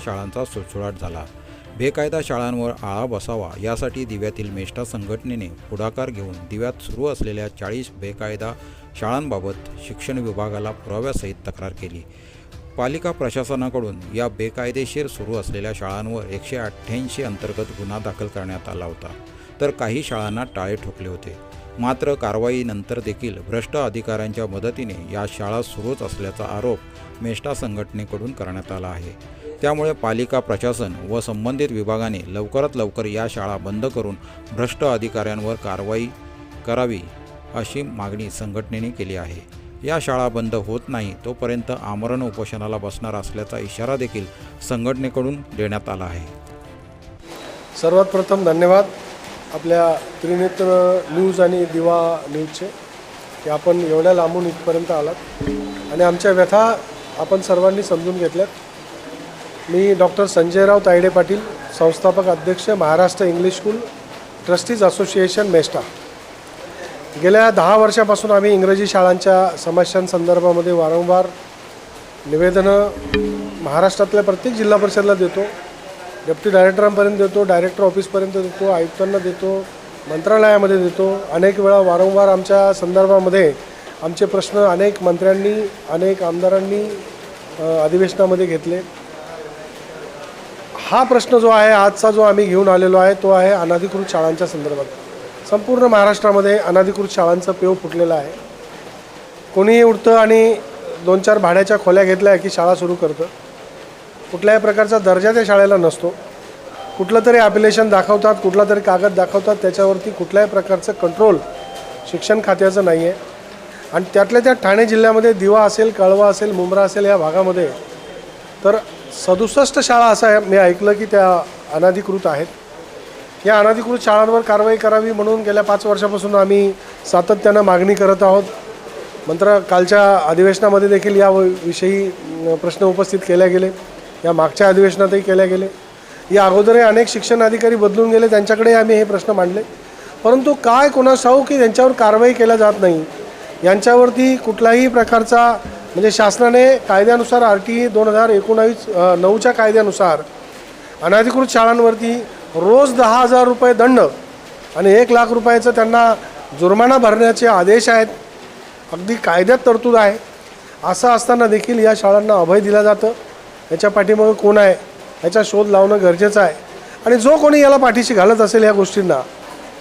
शाळांचा सुळसुळाट झाला. बेकायदा शाळांवर आळा बसावा यासाठी दिव्यातील मेष्टा संघटनेने पुढाकार घेऊन दिव्यात सुरू असलेल्या चाळीस बेकायदा शाळांबाबत शिक्षण विभागाला पुराव्यासहित तक्रार केली. पालिका प्रशासनाकडून या बेकायदेशीर सुरू असलेल्या शाळांवर एकशे अठ्ठ्याऐंशी अंतर्गत गुन्हा दाखल करण्यात आला होता. तर काही शाळांना टाळे ठोकले होते. मात्र कारवाईनंतर देखील भ्रष्ट अधिकाऱ्यांच्या मदतीने या शाळा सुरूच असल्याचा आरोप मेष्टा संघटनेकडून करण्यात आला आहे. त्यामुळे पालिका प्रशासन व संबंधित विभागाने लवकरात लवकर या शाळा बंद करून भ्रष्ट अधिकाऱ्यांवर कारवाई करावी अशी मागणी संघटनेने केली आहे. या शाळा बंद होत नाही तोपर्यंत आमरण उपोषणाला बसणार असल्याचा इशारा देखील संघटनेकडून देण्यात आला आहे. सर्वात प्रथम धन्यवाद आपल्या त्रिनेत्र न्यूज आणि दिवा न्यूजचे की आपण एवढ्या लांबून इथपर्यंत आलात. आणि आमच्या व्यथा आपण सर्वांनी समजून घेतल्यात. मी डॉक्टर संजयराव तायडे पाटील संस्थापक अध्यक्ष Maharashtra English school trustees association MESTA. गेल्या दहा वर्षापासून आम्ही इंग्रजी शाळांच्या समस्यांसंदर्भामध्ये वारंवार निवेदनं महाराष्ट्रातल्या प्रत्येक जिल्हा परिषदला देतो डेप्टी डायरेक्टरांपर्यंत देतो डायरेक्टर ऑफिसपर्यंत देतो आयुक्तांना देतो मंत्रालयामध्ये देतो. अनेक वेळा वारंवार आमच्या संदर्भामध्ये आमचे प्रश्न अनेक मंत्र्यांनी अनेक आमदारांनी अधिवेशनामध्ये घेतले. हा प्रश्न जो आहे आजचा जो आम्ही घेऊन आलेलो आहे तो आहे अनाधिकृत शाळांच्या संदर्भात. संपूर्ण महाराष्ट्रामध्ये अनाधिकृत शाळांचं पेव फुटलेलं आहे. कोणीही उठतं आणि दोन चार भाड्याच्या खोल्या घेतल्या की शाळा सुरू करतं. कुठल्याही प्रकारचा दर्जा त्या शाळेला नसतो. कुठलं तरी ॲप्लिकेशन दाखवतात कुठला तरी कागद दाखवतात त्याच्यावरती कुठल्याही प्रकारचं कंट्रोल शिक्षण खात्याचं नाही आहे आणि त्यातल्या त्या ठाणे जिल्ह्यामध्ये दिवा असेल कळवा असेल मुंब्रा असेल या भागामध्ये तर सदुसष्ट शाळा असं आहे. मी ऐकलं की त्या अनधिकृत आहेत. या अनधिकृत शाळांवर कारवाई करावी म्हणून गेल्या पाच वर्षापासून आम्ही सातत्यानं मागणी करत आहोत. मंत्र कालच्या अधिवेशनामध्ये देखील या विषयी प्रश्न उपस्थित केले गेले. या मागच्या अधिवेशनातही केले गेले. या अगोदरही अनेक शिक्षण अधिकारी बदलून गेले. त्यांच्याकडे आम्ही हे प्रश्न मांडले. परंतु काय कोणास ठाऊ की यांच्यावर कारवाई केल्या जात नाही? यांच्यावरती कुठलाही प्रकारचा म्हणजे शासनाने कायद्यानुसार आर टी दोन हजार एकोणावीस नऊच्या कायद्यानुसार अनधिकृत शाळांवरती रोज दहा हजार रुपये दंड आणि एक लाख रुपयाचं त्यांना जुर्माना भरण्याचे आदेश आहेत. अगदी कायद्यात तरतूद आहे. असं असताना देखील या शाळांना अभय दिलं जातं. याच्या पाठीमागं कोण आहे? याचा शोध लावणं गरजेचं आहे. आणि जो कोणी याला पाठीशी घालत असेल या गोष्टींना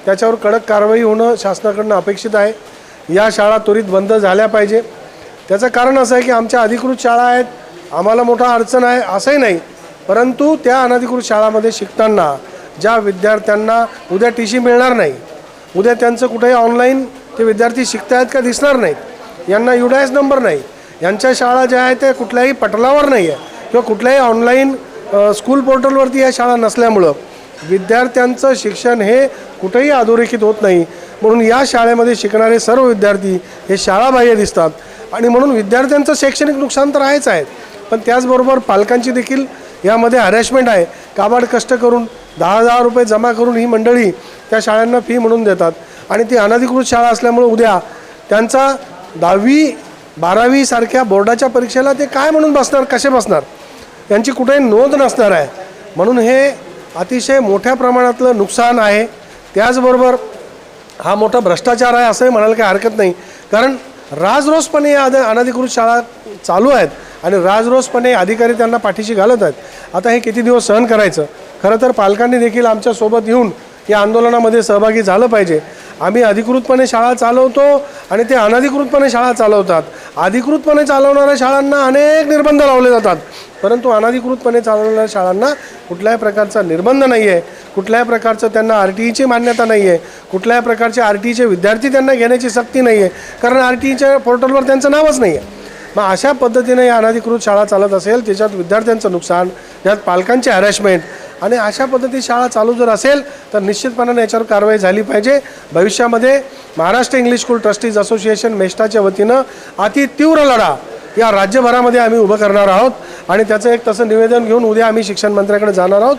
त्याच्यावर कडक कारवाई होणं शासनाकडनं अपेक्षित आहे. या शाळा त्वरित बंद झाल्या पाहिजे. त्याचं कारण असं आहे की आमच्या अधिकृत शाळा आहेत आम्हाला मोठा अडचण आहे असंही नाही. परंतु त्या अनधिकृत शाळामध्ये शिकताना ज्या विद्यार्थ्यांना उद्या टी सी मिळणार नाही उद्या त्यांचं कुठेही ऑनलाईन ते विद्यार्थी शिकतायत का दिसणार नाहीत यांना युडायस नंबर नाही. यांच्या शाळा ज्या आहेत त्या कुठल्याही पटलावर नाही आहे. किंवा कुठल्याही ऑनलाईन स्कूल पोर्टलवरती या शाळा नसल्यामुळं विद्यार्थ्यांचं शिक्षण हे कुठेही अधोरेखित होत नाही. म्हणून या शाळेमध्ये शिकणारे सर्व विद्यार्थी हे शाळाबाह्य दिसतात. आणि म्हणून विद्यार्थ्यांचं शैक्षणिक नुकसान तर आहेच आहे. पण त्याचबरोबर पालकांची देखील यामध्ये हॅरॅशमेंट आहे. काबाड कष्ट करून दहा हजार रुपये जमा करून ही मंडळी त्या शाळांना फी म्हणून देतात. आणि ती अनधिकृत शाळा असल्यामुळे उद्या त्यांचा दहावी बारावी सारख्या बोर्डाच्या परीक्षेला ते काय म्हणून बसणार कसे बसणार? यांची कुठेही नोंद नसणार आहे. म्हणून हे अतिशय मोठ्या प्रमाणातलं नुकसान आहे. त्याचबरोबर हा मोठा भ्रष्टाचार आहे असंही म्हणायला काही हरकत नाही. कारण राजरोसपणे या अद अनधिकृत शाळा चालू आहेत आणि राजरोसपणे अधिकारी त्यांना पाठीशी घालत आहेत. आता हे किती दिवस सहन करायचं? खरं तर पालकांनी देखील आमच्यासोबत येऊन या आंदोलनामध्ये सहभागी झालं पाहिजे. आम्ही अधिकृतपणे शाळा चालवतो आणि ते अनधिकृतपणे शाळा चालवतात. अधिकृतपणे चालवणाऱ्या शाळांना अनेक निर्बंध लावले जातात. परंतु अनधिकृतपणे चालवणाऱ्या शाळांना कुठल्याही प्रकारचा निर्बंध नाही आहे कुठल्याही प्रकारचं त्यांना आर टी ईची मान्यता नाही आहे कुठल्याही प्रकारचे आर टी ईचे विद्यार्थी त्यांना घेण्याची सक्ती नाही आहे कारण आर टी ईच्या पोर्टलवर त्यांचं नावच नाही आहे मग अशा पद्धतीने या अनधिकृत शाळा चालत असेल त्याच्यात विद्यार्थ्यांचं नुकसान त्यात पालकांची हॅरॅशमेंट आणि अशा पद्धती शाळा चालू जर असेल तर निश्चितपणाने याच्यावर कारवाई झाली पाहिजे. भविष्यामध्ये Maharashtra English school trustees association मेस्टाच्या वतीनं अति तीव्र लढा या राज्यभरामध्ये आम्ही उभं करणार आहोत. आणि त्याचं एक तसं निवेदन घेऊन उद्या आम्ही शिक्षण मंत्र्याकडे जाणार आहोत.